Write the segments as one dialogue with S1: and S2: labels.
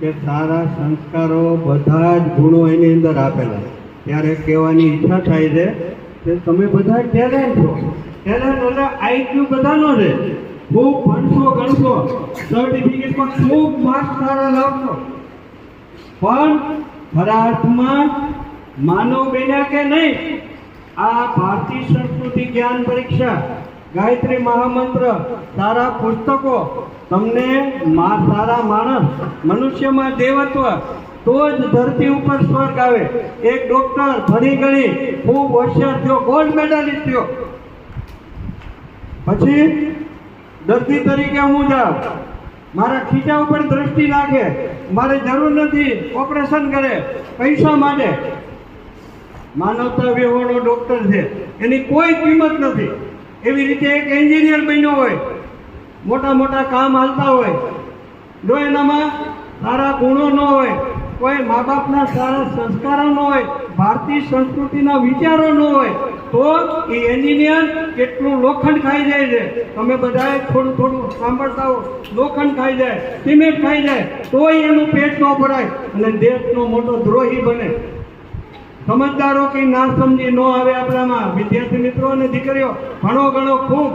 S1: કે સારા સંસ્કારો બધા જ ગુણો એની અંદર આપેલા ત્યારે કહેવાની ઈચ્છા થાય છે કે તમે બધા ટેલેન્ટ છો. ટેલેન્ટ એટલે આઈક્યુ બધાનો છે. ખૂબ ભણશો, ગણશો સર્ટિફિકેટમાં ખૂબ માર્ક્સ સારા લાવશો. પણ ખરા અર્થમાં માનવ બન્યા કે નહીં? આ ભારતીય સંસ્કૃતિ જ્ઞાન પરીક્ષા ગાયત્રી મહામંત્ર, સારા પુસ્તકો, તમને સારા માણસ, મનુષ્યમાં દેવત્વ, તો જ ધરતી ઉપર સ્વર્ગ આવે. એક ડોક્ટર ભણી ગણી ખૂબ હોશિયાર થયો ગોલ્ડ મેડલિસ્ટ થયો. પછી દર્દી તરીકે હું જાઉં. મારા ખીચા ઉપર દ્રષ્ટિ નાખે મારે જરૂર નથી ઓપરેશન કરે, પૈસા માટે માનવતા વ્યવહારનો ડોક્ટર છે. એની કોઈ કિંમત નથી. એવી રીતે એક એન્જિનિયર બન્યો હોય, મોટા મોટા કામ હાલતા હોય જો એનામાં સારા ગુણો ન હોય, કોઈ મા બાપના સારા સંસ્કારો ન હોય, ભારતીય સંસ્કૃતિના વિચારો ન હોય, તો એ એન્જિનિયર કેટલું લોખંડ ખાઈ જાય છે. તમે બધાએ થોડું થોડું સાંભળતા હો. લોખંડ ખાઈ જાય, સિમેન્ટ ખાઈ જાય, તોય એનું પેટ ન ભરાય અને દેશનો મોટો દ્રોહી બને. સમજદારો કંઈ ના સમજી ન આવે આપણામાં. વિદ્યાર્થી મિત્રો અને દીકરીઓ ઘણો ઘણો ખૂબ.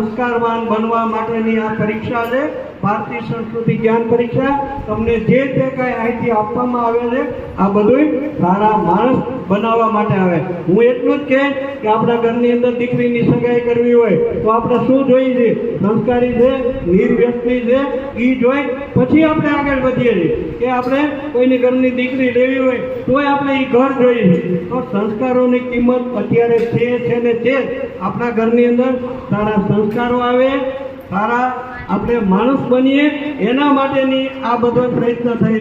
S1: સંસ્કારવાન બનવા માટેની આ પરીક્ષા છે. ભારતીય સંસ્કૃતિ જ્ઞાન પરીક્ષા. તમને જે તે કાંઈ અહીંથી આપવામાં આવે છે, આ બધું સારા માણસ બનાવવા માટે આવે. હું એટલું જ કહે કે આપણા ઘરની અંદર દીકરીની સગાઈ કરવી હોય, તો આપણે શું જોઈએ છે? સંસ્કારી છે, નિર્વ્યક્તિ છે એ જોઈ, પછી આપણે આગળ વધીએ છીએ. કે આપણે કોઈની ઘરની દીકરી લેવી હોય, તોય આપણે એ ઘર જોઈએ તો સંસ્કારોની કિંમત અત્યારે છે છે ને છે. આપણા ઘરની અંદર સારા સંસ્કારો આવે, સારા આપણે માણસ બનીએ, એના માટેની આ બધો પ્રયત્ન થઈ